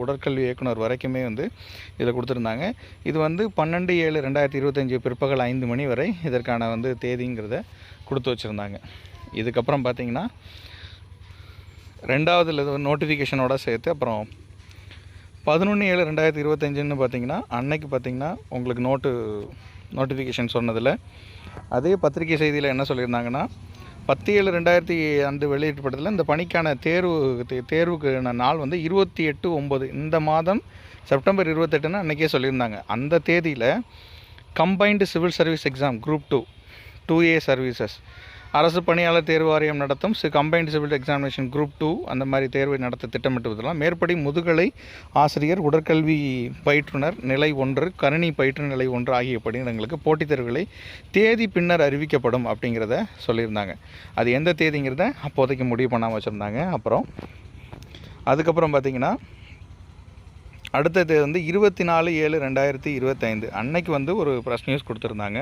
உடற்கல்வி இயக்குனர் வரைக்குமே வந்து இதில் கொடுத்துருந்தாங்க. இது வந்து பன்னெண்டு ஏழு ரெண்டாயிரத்தி இருபத்தஞ்சி பிற்பகல் ஐந்து மணி வரை இதற்கான வந்து தேதிங்கிறத கொடுத்து வச்சுருந்தாங்க. இதுக்கப்புறம் பார்த்தீங்கன்னா ரெண்டாவது நோட்டிஃபிகேஷனோட சேர்த்து அப்புறம் பதினொன்று ஏழு ரெண்டாயிரத்தி இருபத்தஞ்சுன்னு பார்த்தீங்கன்னா அன்னைக்கு பார்த்தீங்கன்னா உங்களுக்கு நோட்டு நோட்டிஃபிகேஷன் சொன்னதில். அதே பத்திரிகை செய்தியில் என்ன சொல்லியிருந்தாங்கன்னா பத்து ஏழு ரெண்டாயிரத்தி அன்று வெளியிட்டப்பட்டதில் இந்த பணிக்கான தேர்வு தே- தேர்வுக்கான நாள் வந்து இருபத்தி எட்டு ஒம்பது. இந்த மாதம் செப்டம்பர் இருபத்தெட்டுன்னு அன்றைக்கே சொல்லியிருந்தாங்க. அந்த தேதியில் combined civil service exam group two two A services அரசு பணியாளர் தேர்வு வாரியம் நடத்தும் C combined civil examination group two அந்த மாதிரி தேர்வை நடத்த திட்டமிட்டுவதெல்லாம் மேற்படி முதுகலை ஆசிரியர் உடற்கல்வி பயிற்றுனர் நிலை ஒன்று கணினி பயிற்று நிலை ஒன்று ஆகிய பணியிடங்களுக்கு போட்டித் தேர்வுகளை தேதி பின்னர் அறிவிக்கப்படும் அப்படிங்கிறத சொல்லியிருந்தாங்க. அது எந்த தேதிங்கிறத அப்போதைக்கு முடிவு பண்ணாமல் வச்சுருந்தாங்க. அப்புறம் அதுக்கப்புறம் பார்த்தீங்கன்னா அடுத்த தேதி வந்து இருபத்தி நாலு ஏழு ரெண்டாயிரத்தி இருபத்தைந்து அன்னைக்கு வந்து ஒரு ப்ரெஸ் நியூஸ் கொடுத்துருந்தாங்க.